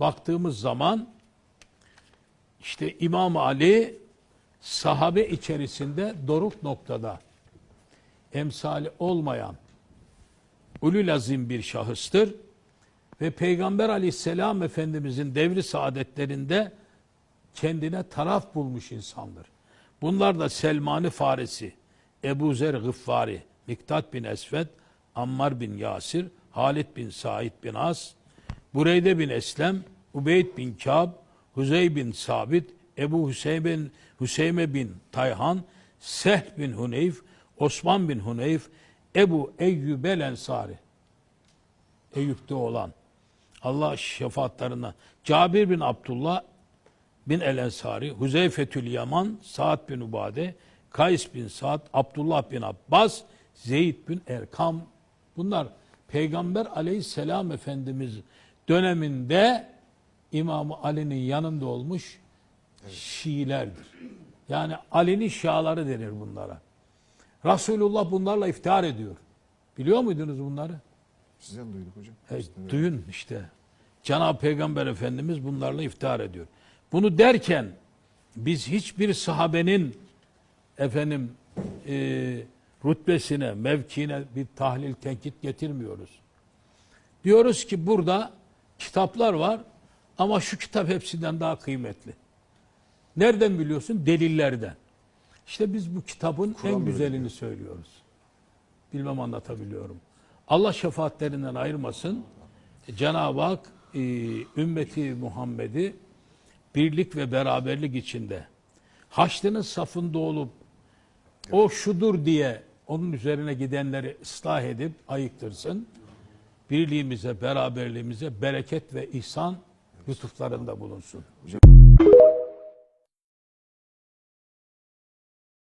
baktığımız zaman işte İmam Ali sahabe içerisinde doruk noktada emsali olmayan ulul azim bir şahıstır ve Peygamber aleyhisselam Efendimizin devri saadetlerinde kendine taraf bulmuş insandır. Bunlar da Selman-ı Farisi, Ebu Zer Gıffari, Miktat bin Esved, Ammar bin Yasir, Halid bin Said bin As, Bureyde bin Eslem, Ubeyd bin Kâb, Huzey bin Sabit, Ebu Hüseyin bin, Hüseyme bin Tayhan, Sehl bin Huneyf, Osman bin Huneyf, Ebu Eyyub el Ensari. Eyüp'te olan Allah şefaatlerine Cabir bin Abdullah bin El Ensari, Huzeyfetül Yaman, Sa'd bin Ubade, Kays bin Sa'd, Abdullah bin Abbas, Zeyd bin Erkam. Bunlar Peygamber aleyhisselam Efendimiz döneminde İmam Ali'nin yanında olmuş Şiilerdir. Yani Ali'nin şiaları denir bunlara. Resulullah bunlarla iftihar ediyor. Biliyor muydunuz bunları? Sizden duyduk hocam. E, duyun işte. Cenab-ı Peygamber Efendimiz bunlarla iftihar ediyor. Bunu derken biz hiçbir sahabenin efendim e, rütbesine, mevkiine bir tahlil, tenkit getirmiyoruz. Diyoruz ki burada kitaplar var ama şu kitap hepsinden daha kıymetli. Nereden biliyorsun? Delillerden. İşte biz bu kitabın Kur'an en güzelini diyor. söylüyoruz. Bilmem anlatabiliyorum. Allah şefaatlerinden ayırmasın. Cenab-ı Hak e, ümmeti Muhammed'i birlik ve beraberlik içinde Haçlı'nın safında olup o şudur diye onun üzerine gidenleri ıslah edip ayıktırsın. Birliğimize, beraberliğimize bereket ve ihsan lütuflarında bulunsun.